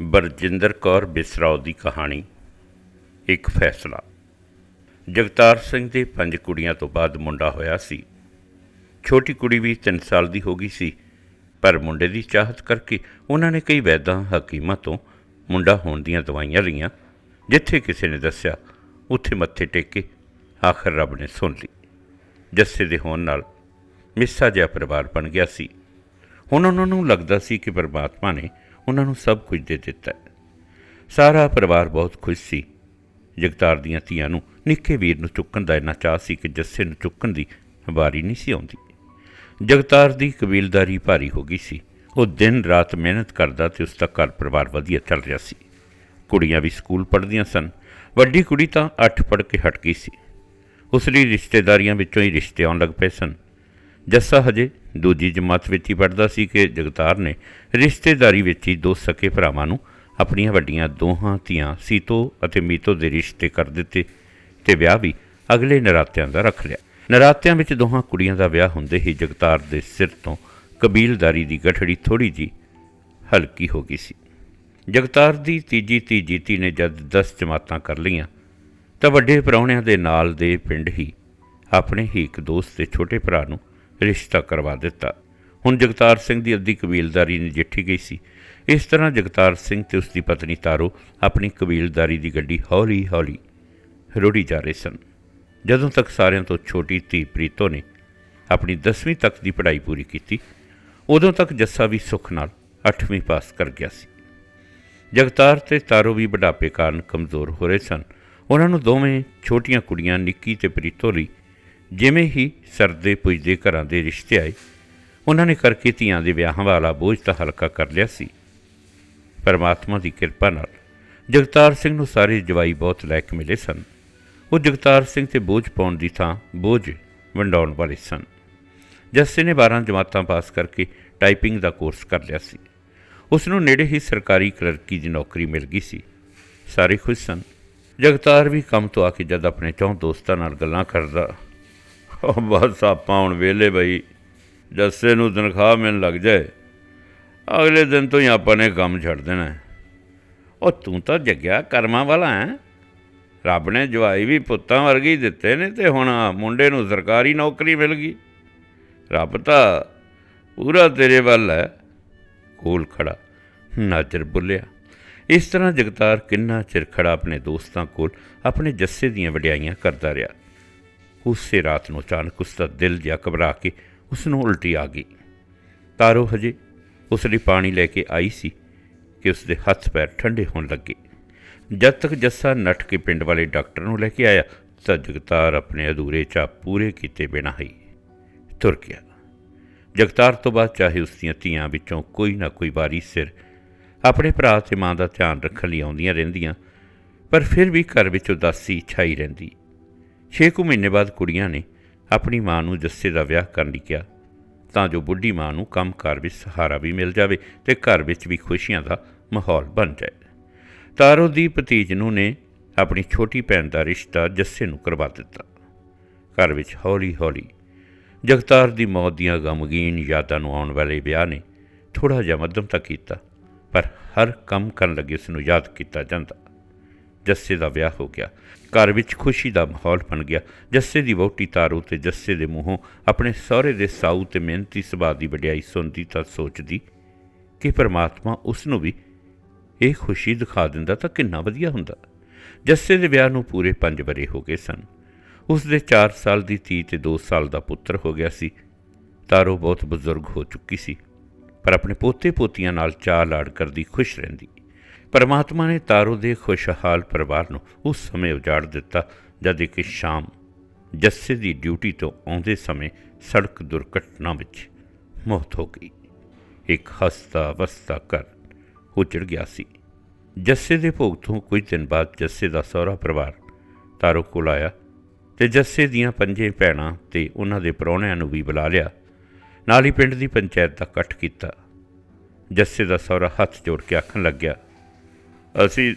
ਬਰਜਿੰਦਰ ਕੌਰ ਬਿਸਰਾਓ ਦੀ ਕਹਾਣੀ, ਇੱਕ ਫੈਸਲਾ। ਜਗਤਾਰ ਸਿੰਘ ਦੇ ਪੰਜ ਕੁੜੀਆਂ ਤੋਂ ਬਾਅਦ ਮੁੰਡਾ ਹੋਇਆ ਸੀ। ਛੋਟੀ ਕੁੜੀ ਵੀ 3 ਸਾਲ ਦੀ ਹੋ ਗਈ ਸੀ, ਪਰ ਮੁੰਡੇ ਦੀ ਚਾਹਤ ਕਰਕੇ ਉਹਨਾਂ ਨੇ ਕਈ ਵੈਦਾਂ ਹਕੀਮਾਂ ਤੋਂ ਮੁੰਡਾ ਹੋਣ ਦੀਆਂ ਦਵਾਈਆਂ ਲਈਆਂ, ਜਿੱਥੇ ਕਿਸੇ ਨੇ ਦੱਸਿਆ, ਉੱਥੇ ਮੱਥੇ ਟੇਕੇ, ਆਖਰ ਰੱਬ ਨੇ ਸੁਣ ਲਈ। ਜੱਸੇ ਦੇ ਹੋਣ ਨਾਲ ਮਿੱਸਾ ਜਿਹਾ ਪਰਿਵਾਰ ਬਣ ਗਿਆ ਸੀ। ਹੁਣ ਉਹਨਾਂ ਨੂੰ ਲੱਗਦਾ ਸੀ ਕਿ ਪਰਮਾਤਮਾ ਨੇ ਉਹਨਾਂ ਨੂੰ ਸਭ ਕੁਝ ਦੇ ਦਿੱਤਾ ਸਾਰਾ ਪਰਿਵਾਰ ਬਹੁਤ ਖੁਸ਼ ਸੀ। ਜਗਤਾਰ ਦੀਆਂ ਧੀਆਂ ਨੂੰ, ਨਿੱਕੇ ਵੀਰ ਨੂੰ ਚੁੱਕਣ ਦਾ ਇੰਨਾ ਚਾਅ ਸੀ ਕਿ ਜੱਸੇ ਨੂੰ ਚੁੱਕਣ ਦੀ ਵਾਰੀ ਨਹੀਂ ਸੀ ਆਉਂਦੀ। ਜਗਤਾਰ ਦੀ ਕਬੀਲਦਾਰੀ ਭਾਰੀ ਹੋ ਗਈ ਸੀ। ਉਹ ਦਿਨ ਰਾਤ ਮਿਹਨਤ ਕਰਦਾ ਤੇ ਉਸ ਦਾ ਘਰ ਪਰਿਵਾਰ ਵਧੀਆ ਚੱਲ ਰਿਹਾ ਸੀ। ਕੁੜੀਆਂ ਵੀ ਸਕੂਲ ਪੜ੍ਹਦੀਆਂ ਸਨ। ਵੱਡੀ ਕੁੜੀ ਤਾਂ 8 ਪੜ੍ਹ ਕੇ ਹਟ ਗਈ ਸੀ। ਉਸ ਲਈ ਰਿਸ਼ਤੇਦਾਰੀਆਂ ਵਿੱਚੋਂ ਹੀ ਰਿਸ਼ਤੇ ਆਉਣ ਲੱਗ ਪਏ ਸਨ। ਜੱਸਾ ਹਜੇ ਦੂਜੀ ਜਮਾਤ ਵਿੱਚ ਹੀ ਪੜ੍ਹਦਾ ਸੀ ਕਿ ਜਗਤਾਰ ਨੇ ਰਿਸ਼ਤੇਦਾਰੀ ਵਿੱਚ ਹੀ ਦੋ ਸਕੇ ਭਰਾਵਾਂ ਨੂੰ ਆਪਣੀਆਂ ਵੱਡੀਆਂ ਦੋਹਾਂ ਧੀਆਂ ਸੀਤੋ ਅਤੇ ਮੀਤੋ ਦੇ ਰਿਸ਼ਤੇ ਕਰ ਦਿੱਤੇ ਤੇ ਵਿਆਹ ਵੀ ਅਗਲੇ ਨਰਾਤਿਆਂ ਦਾ ਰੱਖ ਲਿਆ। ਨਰਾਤਿਆਂ ਵਿੱਚ ਦੋਹਾਂ ਕੁੜੀਆਂ ਦਾ ਵਿਆਹ ਹੁੰਦੇ ਹੀ ਜਗਤਾਰ ਦੇ ਸਿਰ ਤੋਂ ਕਬੀਲਦਾਰੀ ਦੀ ਗਠੜੀ ਥੋੜੀ ਜੀ ਹਲਕੀ ਹੋ ਗਈ ਸੀ। ਜਗਤਾਰ ਦੀ ਤੀਜੀ ਧੀ ਜੀਤੀ ਨੇ ਜਦ 10 ਜਮਾਤਾਂ ਕਰ ਲਈਆਂ, ਤਾਂ ਵੱਡੇ ਪ੍ਰਾਹੁਣਿਆਂ ਦੇ ਨਾਲ ਦੇ ਪਿੰਡ ਹੀ ਆਪਣੇ ਹੀ ਇੱਕ ਦੋਸਤ ਦੇ ਛੋਟੇ ਭਰਾ ਨੂੰ ਰਿਸ਼ਤਾ ਕਰਵਾ ਦਿੱਤਾ। ਹੁਣ ਜਗਤਾਰ ਸਿੰਘ ਦੀ ਅੱਧੀ ਕਬੀਲਦਾਰੀ ਨਜਿੱਠੀ ਗਈ ਸੀ। ਇਸ ਤਰ੍ਹਾਂ ਜਗਤਾਰ ਸਿੰਘ ਤੇ ਉਸ ਦੀ ਪਤਨੀ ਤਾਰੋ ਆਪਣੀ ਕਬੀਲਦਾਰੀ ਦੀ ਗੱਡੀ ਹੌਲੀ-ਹੌਲੀ ਰੋੜੀ ਜਾ ਰਹੇ ਸਨ। ਜਦੋਂ ਤੱਕ ਸਾਰਿਆਂ ਤੋਂ ਛੋਟੀ ਧੀ ਪ੍ਰੀਤੋ ਨੇ ਆਪਣੀ 10ਵੀਂ ਤੱਕ ਦੀ ਪੜ੍ਹਾਈ ਪੂਰੀ ਕੀਤੀ, ਉਦੋਂ ਤੱਕ ਜੱਸਾ ਵੀ ਸੁੱਖ ਨਾਲ 8ਵੀਂ ਪਾਸ ਕਰ ਗਿਆ ਸੀ। ਜਗਤਾਰ ਤੇ ਤਾਰੋ ਵੀ ਬੁਢਾਪੇ ਕਾਰਨ ਕਮਜ਼ੋਰ ਹੋ ਰਹੇ ਸਨ। ਉਹਨਾਂ ਨੂੰ ਦੋਵੇਂ ਛੋਟੀਆਂ ਕੁੜੀਆਂ ਨਿੱਕੀ ਤੇ ਪ੍ਰੀਤੋ ਲਈ ਜਿਵੇਂ ਹੀ ਸਰਦੇ ਪੁੱਜਦੇ ਘਰਾਂ ਦੇ ਰਿਸ਼ਤੇ ਆਏ, ਉਹਨਾਂ ਨੇ ਕਰਕੇ ਧੀਆਂ ਦੇ ਵਿਆਹਾਂ ਵਾਲਾ ਬੋਝ ਤਾਂ ਹਲਕਾ ਕਰ ਲਿਆ ਸੀ। ਪਰਮਾਤਮਾ ਦੀ ਕਿਰਪਾ ਨਾਲ ਜਗਤਾਰ ਸਿੰਘ ਨੂੰ ਸਾਰੇ ਜਵਾਈ ਬਹੁਤ ਲਾਇਕ ਮਿਲੇ ਸਨ। ਉਹ ਜਗਤਾਰ ਸਿੰਘ ਤੇ ਬੋਝ ਪਾਉਣ ਦੀ ਥਾਂ ਬੋਝ ਵੰਡਾਉਣ ਵਾਲੇ ਸਨ। ਜੱਸੇ ਨੇ 12 ਜਮਾਤਾਂ ਪਾਸ ਕਰਕੇ ਟਾਈਪਿੰਗ ਦਾ ਕੋਰਸ ਕਰ ਲਿਆ ਸੀ। ਉਸ ਨੂੰ ਨੇੜੇ ਹੀ ਸਰਕਾਰੀ ਕਲਰਕੀ ਦੀ ਨੌਕਰੀ ਮਿਲ ਗਈ ਸੀ। ਸਾਰੇ ਖੁਸ਼ ਸਨ। ਜਗਤਾਰ ਵੀ ਕੰਮ ਤੋਂ ਆ ਕੇ ਜਦ ਆਪਣੇ ਚੌਂ ਦੋਸਤਾਂ ਨਾਲ ਗੱਲਾਂ ਕਰਦਾ ਉਹ ਬਸ ਆਪਾਂ ਹੁਣ ਵਿਹਲੇ ਬਈ, ਜੱਸੇ ਨੂੰ ਤਨਖਾਹ ਮਿਲਣ ਲੱਗ ਜਾਏ, ਅਗਲੇ ਦਿਨ ਤੋਂ ਹੀ ਆਪਾਂ ਨੇ ਕੰਮ ਛੱਡ ਦੇਣਾ। ਉਹ ਤੂੰ ਤਾਂ ਜੱਗਿਆ ਕਰਮਾਂ ਵਾਲਾ ਹੈ। ਰੱਬ ਨੇ ਜਵਾਈ ਵੀ ਪੁੱਤਾਂ ਵਰਗੇ ਹੀ ਦਿੱਤੇ ਨੇ ਤੇ ਹੁਣ ਮੁੰਡੇ ਨੂੰ ਸਰਕਾਰੀ ਨੌਕਰੀ ਮਿਲ ਗਈ। ਰੱਬ ਤਾਂ ਪੂਰਾ ਤੇਰੇ ਵੱਲ ਹੈ। ਕੋਲ ਖੜਾ ਨਾਜਰ ਬੁੱਲਿਆ ਇਸ ਤਰ੍ਹਾਂ ਜਗਤਾਰ ਕਿੰਨਾ ਚਿਰ ਖੜਾ ਆਪਣੇ ਦੋਸਤਾਂ ਕੋਲ, ਆਪਣੇ ਜੱਸੇ ਦੀਆਂ ਵਡਿਆਈਆਂ ਕਰਦਾ ਰਿਹਾ। ਉਸੇ ਰਾਤ ਨੂੰ ਅਚਾਨਕ ਉਸ ਦਾ ਦਿਲ ਜਿਹਾ ਘਬਰਾ ਕੇ ਉਸ ਨੂੰ ਉਲਟੀ ਆ ਗਈ। ਤਾਰੋ ਹਜੇ ਉਸ ਲਈ ਪਾਣੀ ਲੈ ਕੇ ਆਈ ਸੀ ਕਿ ਉਸ ਦੇ ਹੱਥ ਪੈਰ ਠੰਡੇ ਹੋਣ ਲੱਗੇ। ਜਦ ਤੱਕ ਜੱਸਾ ਨੱਠ ਕੇ ਪਿੰਡ ਵਾਲੇ ਡਾਕਟਰ ਨੂੰ ਲੈ ਕੇ ਆਇਆ, ਤਾਂ ਜਗਤਾਰ ਆਪਣੇ ਅਧੂਰੇ ਚਾਅ ਪੂਰੇ ਕੀਤੇ ਬਿਨਾਂ ਹੀ ਤੁਰ ਗਿਆ। ਜਗਤਾਰ ਤੋਂ ਬਾਅਦ ਚਾਹੇ ਉਸ ਦੀਆਂ ਧੀਆਂ ਵਿੱਚੋਂ ਕੋਈ ਨਾ ਕੋਈ ਵਾਰੀ ਸਿਰ ਆਪਣੇ ਭਰਾ ਤੇ ਮਾਂ ਦਾ ਧਿਆਨ ਰੱਖਣ ਲਈ ਆਉਂਦੀਆਂ ਰਹਿੰਦੀਆਂ, ਪਰ ਫਿਰ ਵੀ ਘਰ ਵਿੱਚ ਉਦਾਸੀ ਛਾਈ ਰਹਿੰਦੀ। ਛੇ ਕੁ ਮਹੀਨੇ ਬਾਅਦ ਕੁੜੀਆਂ ਨੇ ਆਪਣੀ ਮਾਂ ਨੂੰ ਜੱਸੇ ਦਾ ਵਿਆਹ ਕਰਨ ਲਈ ਕਿਹਾ। ਤਾਂ ਜੋ ਬੁੱਢੀ ਮਾਂ ਨੂੰ ਕੰਮਕਾਰ ਵਿੱਚ ਸਹਾਰਾ ਵੀ ਮਿਲ ਜਾਵੇ ਤੇ ਘਰ ਵਿੱਚ ਵੀ ਖੁਸ਼ੀਆਂ ਦਾ ਮਾਹੌਲ ਬਣ ਜਾਏ। ਤਾਰੋ ਦੀ ਭਤੀਜ ਨੂੰ ਨੇ ਆਪਣੀ ਛੋਟੀ ਭੈਣ ਦਾ ਰਿਸ਼ਤਾ ਜੱਸੇ ਨੂੰ ਕਰਵਾ ਦਿੱਤਾ। ਘਰ ਵਿੱਚ ਹੌਲੀ-ਹੌਲੀ ਜਗਤਾਰ ਦੀ ਮੌਤ ਦੀਆਂ ਗਮਗੀਨ ਯਾਦਾਂ ਨੂੰ ਆਉਣ ਵਾਲੇ ਵਿਆਹ ਨੇ ਥੋੜਾ ਜਿਹਾ ਮੱਧਮ ਤੱਕ ਕੀਤਾ, ਪਰ ਹਰ ਕੰਮ ਕਰਨ ਲੱਗੇ ਉਸ ਨੂੰ ਯਾਦ ਕੀਤਾ ਜਾਂਦਾ। ਜੱਸੇ ਦਾ ਵਿਆਹ ਹੋ ਗਿਆ। ਘਰ ਵਿੱਚ ਖੁਸ਼ੀ ਦਾ ਮਾਹੌਲ ਬਣ ਗਿਆ। ਜੱਸੇ ਦੀ ਵਹੁਟੀ ਤਾਰੂ ਤੇ ਜੱਸੇ ਦੇ ਮੂੰਹੋਂ ਆਪਣੇ ਸਹੁਰੇ ਦੇ ਸਾਊ ਤੇ ਮਿਹਨਤੀ ਸੁਭਾਅ ਦੀ ਵਡਿਆਈ ਸੁਣਦੀ ਤਾਂ ਸੋਚਦੀ ਕਿ ਪਰਮਾਤਮਾ ਉਸ ਨੂੰ ਵੀ ਇਹ ਖੁਸ਼ੀ ਦਿਖਾ ਦਿੰਦਾ ਤਾਂ ਕਿੰਨਾ ਵਧੀਆ ਹੁੰਦਾ। ਜੱਸੇ ਦੇ ਵਿਆਹ ਨੂੰ ਪੂਰੇ 5 ਬਰੇ ਹੋ ਗਏ ਸਨ। ਉਸ ਦੇ 4 ਸਾਲ ਦੀ ਧੀ ਤੇ 2 ਸਾਲ ਦਾ ਪੁੱਤਰ ਹੋ ਗਿਆ ਸੀ। ਤਾਰੋ ਬਹੁਤ ਬਜ਼ੁਰਗ ਹੋ ਚੁੱਕੀ ਸੀ, ਪਰ ਆਪਣੇ ਪੋਤੇ ਪੋਤੀਆਂ ਨਾਲ ਚਾਅ ਲਾੜ ਕਰਦੀ ਖੁਸ਼ ਰਹਿੰਦੀ। ਪਰਮਾਤਮਾ ਨੇ ਤਾਰੋ ਦੇ ਖੁਸ਼ਹਾਲ ਪਰਿਵਾਰ ਨੂੰ ਉਸ ਸਮੇਂ ਉਜਾੜ ਦਿੱਤਾ, ਜਦ ਇੱਕ ਸ਼ਾਮ ਜੱਸੇ ਦੀ ਡਿਊਟੀ ਤੋਂ ਆਉਂਦੇ ਸਮੇਂ ਸੜਕ ਦੁਰਘਟਨਾ ਵਿੱਚ ਮੌਤ ਹੋ ਗਈ। ਇੱਕ ਹਸਤਾ ਵਸਤਾ ਘਰ ਉਜੜ ਗਿਆ ਸੀ। ਜੱਸੇ ਦੇ ਭੋਗ ਤੋਂ ਕੁਝ ਦਿਨ ਬਾਅਦ ਜੱਸੇ ਦਾ ਸਹੁਰਾ ਪਰਿਵਾਰ ਤਾਰੋ ਕੋਲ ਆਇਆ ਤੇ ਜੱਸੇ ਦੀਆਂ ਪੰਜੇ ਭੈਣਾਂ ਤੇ ਉਹਨਾਂ ਦੇ ਪ੍ਰਾਹੁਣਿਆਂ ਨੂੰ ਵੀ ਬੁਲਾ ਲਿਆ। ਨਾਲ ਹੀ ਪਿੰਡ ਦੀ ਪੰਚਾਇਤ ਦਾ ਇਕੱਠ ਕੀਤਾ। ਜੱਸੇ ਦਾ ਸਹੁਰਾ ਹੱਥ ਜੋੜ ਕੇ ਆਖਣ ਲੱਗਿਆ ਅਸੀਂ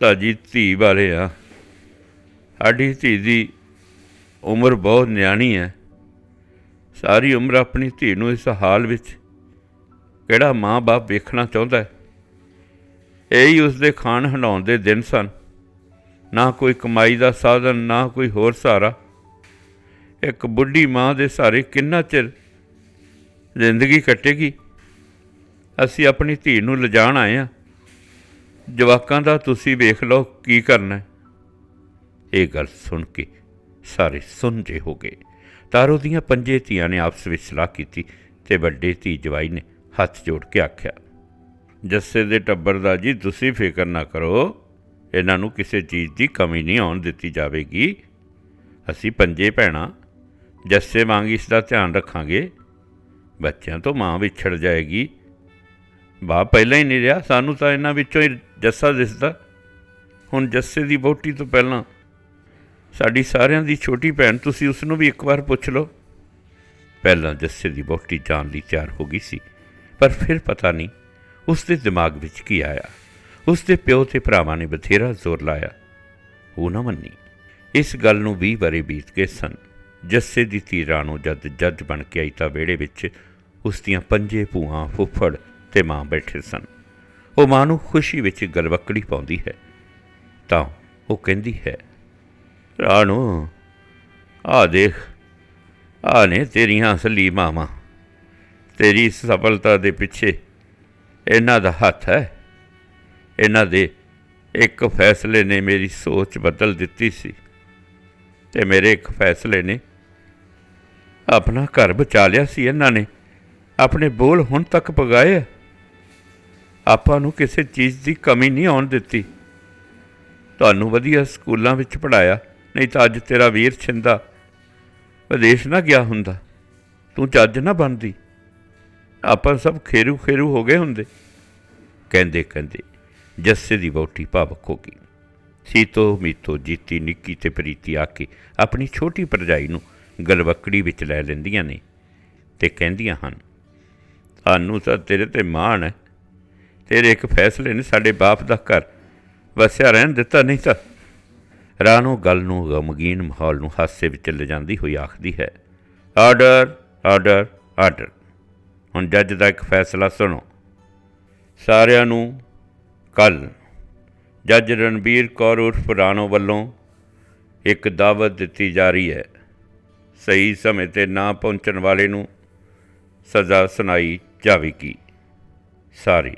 ਤਾਂ ਧੀ ਵਾਲੇ ਆ। ਸਾਡੀ ਧੀ ਦੀ ਉਮਰ ਬਹੁਤ ਨਿਆਣੀ ਹੈ। ਸਾਰੀ ਉਮਰ ਆਪਣੀ ਧੀ ਨੂੰ ਇਸ ਹਾਲ ਵਿੱਚ ਕਿਹੜਾ ਮਾਂ-ਬਾਪ ਵੇਖਣਾ ਚਾਹੁੰਦਾ ਹੈ? ਇਹ ਹੀ ਉਸਦੇ ਖਾਣ ਹੰਡਾਉਣ ਦੇ ਦਿਨ ਸਨ। ਨਾ ਕੋਈ ਕਮਾਈ ਦਾ ਸਾਧਨ, ਨਾ ਕੋਈ ਹੋਰ ਸਹਾਰਾ। ਇੱਕ ਬੁੱਢੀ ਮਾਂ ਦੇ ਸਾਰੇ ਕਿੰਨਾ ਚਿਰ ਜ਼ਿੰਦਗੀ ਕੱਟੇਗੀ? ਅਸੀਂ ਆਪਣੀ ਧੀ ਨੂੰ ਲਿਜਾਣ ਆਏ ਆ ਜਵਾਕਾਂ ਦਾ ਤੁਸੀਂ ਵੇਖ ਲਓ ਕੀ ਕਰਨਾ ਇਹ ਗੱਲ ਸੁਣ ਕੇ ਸਾਰੇ ਸੁਣ ਜੇ ਹੋ ਗਏ। ਤਾਰੋ ਦੀਆਂ ਪੰਜੇ ਧੀਆਂ ਨੇ ਆਪਸ ਵਿੱਚ ਸਲਾਹ ਕੀਤੀ ਤੇ ਵੱਡੇ ਧੀ ਜਵਾਈ ਨੇ ਹੱਥ ਜੋੜ ਕੇ ਆਖਿਆ, ਜੱਸੇ ਦੇ ਟੱਬਰ ਦਾ ਜੀ, ਤੁਸੀਂ ਫਿਕਰ ਨਾ ਕਰੋ। ਇਹਨਾਂ ਨੂੰ ਕਿਸੇ ਚੀਜ਼ ਦੀ ਕਮੀ ਨਹੀਂ ਆਉਣ ਦਿੱਤੀ ਜਾਵੇਗੀ। ਅਸੀਂ ਪੰਜੇ ਭੈਣਾਂ, ਜੱਸੇ ਵਾਂਗ ਇਸ ਦਾ ਧਿਆਨ ਰੱਖਾਂਗੇ। ਬੱਚਿਆਂ ਤੋਂ ਮਾਂ ਵਿਛੜ ਜਾਏਗੀ। ਬਾਪ ਪਹਿਲਾਂ ਹੀ ਨਹੀਂ ਰਿਹਾ, ਸਾਨੂੰ ਤਾਂ ਇਹਨਾਂ ਵਿੱਚੋਂ ਹੀ ਜੱਸਾ ਦਿਸਦਾ। ਹੁਣ ਜੱਸੇ ਦੀ ਵਹੁਟੀ ਤੋਂ ਪਹਿਲਾਂ ਸਾਡੀ ਸਾਰਿਆਂ ਦੀ ਛੋਟੀ ਭੈਣ, ਤੁਸੀਂ ਉਸ ਨੂੰ ਵੀ ਇੱਕ ਵਾਰ ਪੁੱਛ ਲਓ। ਪਹਿਲਾਂ ਜੱਸੇ ਦੀ ਵਹੁਟੀ ਜਾਣ ਲਈ ਤਿਆਰ ਹੋ ਗਈ ਸੀ, ਪਰ ਫਿਰ ਪਤਾ ਨਹੀਂ ਉਸ ਦੇ ਦਿਮਾਗ ਵਿੱਚ ਕੀ ਆਇਆ। ਉਸ ਦੇ ਪਿਓ ਤੇ ਭਰਾਵਾਂ ਨੇ ਬਥੇਰਾ ਜ਼ੋਰ ਲਾਇਆ। ਉਹ ਨਾ ਮੰਨੀ। ਇਸ ਗੱਲ ਨੂੰ 20 ਬਾਰੇ ਬੀਤ ਗਏ ਸਨ। ਜੱਸੇ ਦੀ ਧੀ ਰਾਣੋ ਜਦ ਜੱਜ ਬਣ ਕੇ ਆਈ ਤਾਂ ਵਿਹੜੇ ਵਿੱਚ ਉਸ ਦੀਆਂ ਪੰਜੇ ਭੂਆਂ ਫੁੱਫੜ ਤੇ ਮਾਂ ਬੈਠੇ ਸਨ। ਉਹ ਮਾਂ ਨੂੰ ਖੁਸ਼ੀ ਵਿੱਚ ਗਲਵੱਕੜੀ ਪਾਉਂਦੀ ਹੈ। ਤਾਂ ਉਹ ਕਹਿੰਦੀ ਹੈ, ਰਾਣੋ ਆ ਦੇਖ ਆ ਨੇ ਤੇਰੀਆਂ ਅਸਲੀ ਮਾਵਾਂ। ਤੇਰੀ ਸਫਲਤਾ ਦੇ ਪਿੱਛੇ ਇਹਨਾਂ ਦਾ ਹੱਥ ਹੈ। ਇਹਨਾਂ ਦੇ ਇੱਕ ਫੈਸਲੇ ਨੇ ਮੇਰੀ ਸੋਚ ਬਦਲ ਦਿੱਤੀ ਸੀ ਤੇ ਮੇਰੇ ਇੱਕ ਫੈਸਲੇ ਨੇ ਆਪਣਾ ਘਰ ਬਚਾ ਲਿਆ ਸੀ। ਇਹਨਾਂ ਨੇ ਆਪਣੇ ਬੋਲ ਹੁਣ ਤੱਕ ਪਗਾਏ ਆਪਾਂ ਨੂੰ ਕਿਸੇ ਚੀਜ਼ ਦੀ ਕਮੀ ਨਹੀਂ ਆਉਣ ਦਿੱਤੀ। ਤੁਹਾਨੂੰ ਵਧੀਆ ਸਕੂਲਾਂ ਵਿੱਚ ਪੜਾਇਆ ਨਹੀਂ ਤਾਂ ਅੱਜ ਤੇਰਾ ਵੀਰ ਛਿੰਦਾ। ਵਿਦੇਸ਼ ਨਾ ਗਿਆ ਹੁੰਦਾ। ਤੂੰ ਚੱਜ ਨਾ ਬਣਦੀ। ਆਪਾਂ ਸਭ ਖੇਰੂ ਖੇਰੂ ਹੋ ਗਏ ਹੁੰਦੇ। ਕਹਿੰਦੇ ਕਹਿੰਦੇ, ਜੱਸੇ ਦੀ ਵਹੁਟੀ ਭਾਵਕ ਹੋ ਗਈ। ਸੀਤੋ, ਮੀਤੋ, ਜੀਤੀ, ਨਿੱਕੀ ਤੇ ਪ੍ਰੀਤੀ ਆ ਕੇ ਆਪਣੀ ਛੋਟੀ ਭਰਜਾਈ ਨੂੰ ਗਲਵੱਕੜੀ ਵਿੱਚ ਲੈ ਲੈਂਦੀਆਂ ਨੇ ਤੇ ਕਹਿੰਦੀਆਂ ਹਨ, ਸਾਨੂੰ ਤਾਂ ਤੇਰੇ ਤੇ ਮਾਣ ਹੈ। ਤੇਰੇ ਇੱਕ ਫੈਸਲੇ ਨੇ ਸਾਡੇ ਬਾਪ ਦਾ ਘਰ। ਵਸਿਆ ਰਹਿਣ ਦਿੱਤਾ ਨਹੀਂ ਤਾਂ ਰਾਣੋ ਗੱਲ ਨੂੰ ਗਮਗੀਨ ਮਾਹੌਲ ਨੂੰ ਹਾਸੇ ਵਿੱਚ ਲਿਜਾਂਦੀ ਹੋਈ ਆਖਦੀ ਹੈ, ਆਰਡਰ ਆਰਡਰ ਆਰਡਰ। ਹੁਣ ਜੱਜ ਦਾ ਇੱਕ ਫੈਸਲਾ ਸੁਣੋ। ਸਾਰਿਆਂ ਨੂੰ ਕੱਲ ਜੱਜ ਰਣਬੀਰ ਕੌਰ ਉਰਫ ਰਾਣੋ ਵੱਲੋਂ ਇੱਕ ਦਾਵਤ ਦਿੱਤੀ ਜਾ ਰਹੀ ਹੈ। ਸਹੀ ਸਮੇਂ ਤੇ ਨਾ ਪਹੁੰਚਣ ਵਾਲੇ ਨੂੰ ਸਜ਼ਾ ਸੁਣਾਈ ਜਾਵੇਗੀ। ਸਾਰੀ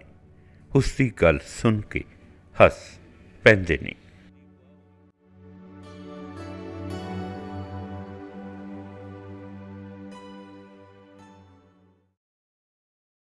ਉਸ ਦੀ ਗੱਲ ਸੁਣ ਕੇ ਹੱਸ ਪੈਂਦੇ ਨੇ।